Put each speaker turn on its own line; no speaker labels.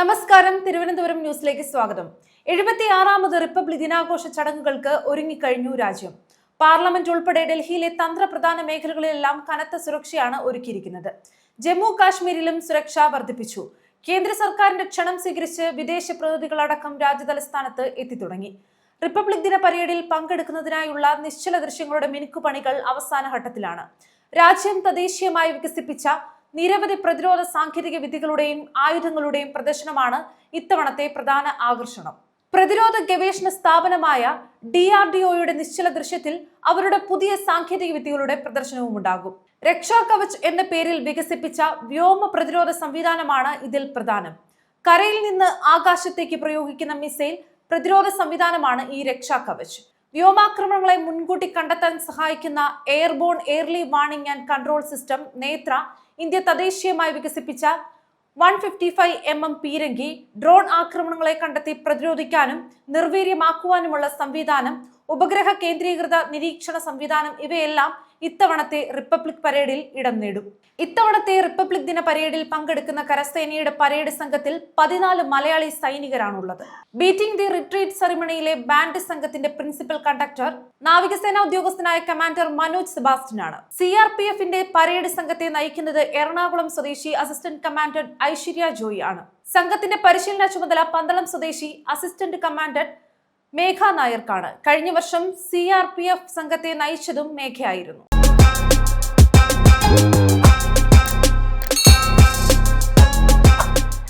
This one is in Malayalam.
നമസ്കാരം. തിരുവനന്തപുരം ന്യൂസിലേക്ക് സ്വാഗതം. എഴുപത്തിയാറാമത് റിപ്പബ്ലിക് ദിനാഘോഷ ചടങ്ങുകൾക്ക് ഒരുങ്ങിക്കഴിഞ്ഞു രാജ്യം. പാർലമെന്റ് ഉൾപ്പെടെ ഡൽഹിയിലെ തന്ത്രപ്രധാന മേഖലകളിലെല്ലാം കനത്ത സുരക്ഷയാണ് ഒരുക്കിയിരിക്കുന്നത്. ജമ്മു കാശ്മീരിലും സുരക്ഷ വർദ്ധിപ്പിച്ചു. കേന്ദ്ര സർക്കാരിന്റെ ക്ഷണം സ്വീകരിച്ച് വിദേശ പ്രതിനിധികളടക്കം രാജ്യതലസ്ഥാനത്ത് എത്തിത്തുടങ്ങി. റിപ്പബ്ലിക് ദിന പരേഡിൽ പങ്കെടുക്കുന്നതിനായുള്ള നിശ്ചല ദൃശ്യങ്ങളുടെ മിനുക്കുപണികൾ അവസാന ഘട്ടത്തിലാണ്. രാജ്യം തദ്ദേശീയമായി വികസിപ്പിച്ച നിരവധി പ്രതിരോധ സാങ്കേതിക വിദ്യകളുടെയും ആയുധങ്ങളുടെയും പ്രദർശനമാണ് ഇത്തവണത്തെ പ്രധാന ആകർഷണം. പ്രതിരോധ ഗവേഷണ സ്ഥാപനമായ ഡി ആർ ഡി ഒയുടെ നിശ്ചല ദൃശ്യത്തിൽ അവരുടെ പുതിയ സാങ്കേതിക വിദ്യകളുടെ പ്രദർശനവും ഉണ്ടാകും. രക്ഷാ കവച് എന്ന പേരിൽ വികസിപ്പിച്ച വ്യോമ പ്രതിരോധ സംവിധാനമാണ് ഇതിൽ പ്രധാനം. കരയിൽ നിന്ന് ആകാശത്തേക്ക് പ്രയോഗിക്കുന്ന മിസൈൽ പ്രതിരോധ സംവിധാനമാണ് ഈ രക്ഷാ കവച്. വ്യോമാക്രമണങ്ങളെ മുൻകൂട്ടി കണ്ടെത്താൻ സഹായിക്കുന്ന airborne early warning and control system Netra India തദ്ദേശീയമായി വികസിപ്പിച്ച one fifty five M M പീരങ്കി ഡ്രോൺ ആക്രമണങ്ങളെ കണ്ടെത്തി പ്രതിരോധിക്കാനും നിർവീര്യമാക്കുവാനുമുള്ള സംവിധാനം ഉപഗ്രഹ കേന്ദ്രീകൃത നിരീക്ഷണ സംവിധാനം ഇവയെല്ലാം ഇത്തവണത്തെ റിപ്പബ്ലിക് പരേഡിൽ ഇടം നേടും. ഇത്തവണത്തെ റിപ്പബ്ലിക് ദിന പരേഡിൽ പങ്കെടുക്കുന്ന കരസേനയുടെ പരേഡ് സംഘത്തിൽ പതിനാല് മലയാളി സൈനികരാണുള്ളത്. ബീറ്റിംഗ് ദി റിട്രീറ്റ് സെറിമണിയിലെ ബാൻഡ് സംഘത്തിന്റെ പ്രിൻസിപ്പൽ കണ്ടക്ടർ നാവികസേന ഉദ്യോഗസ്ഥനായ കമാൻഡർ മനോജ് സെബാസ്റ്റ്യനാണ്. സി ആർ പി എഫിന്റെ പരേഡ് സംഘത്തെ നയിക്കുന്നത് എറണാകുളം സ്വദേശി അസിസ്റ്റന്റ് കമാൻഡന്റ് ഐശ്വര്യ ജോയി ആണ്. സംഘത്തിന്റെ പരിശീലന ചുമതല പന്തളം സ്വദേശി അസിസ്റ്റന്റ് കമാൻഡർ മേഘ നായർക്കാണ്. കഴിഞ്ഞ വർഷം സി ആർ പി എഫ് സംഘത്തെ നയിച്ചതും മേഘയായിരുന്നു.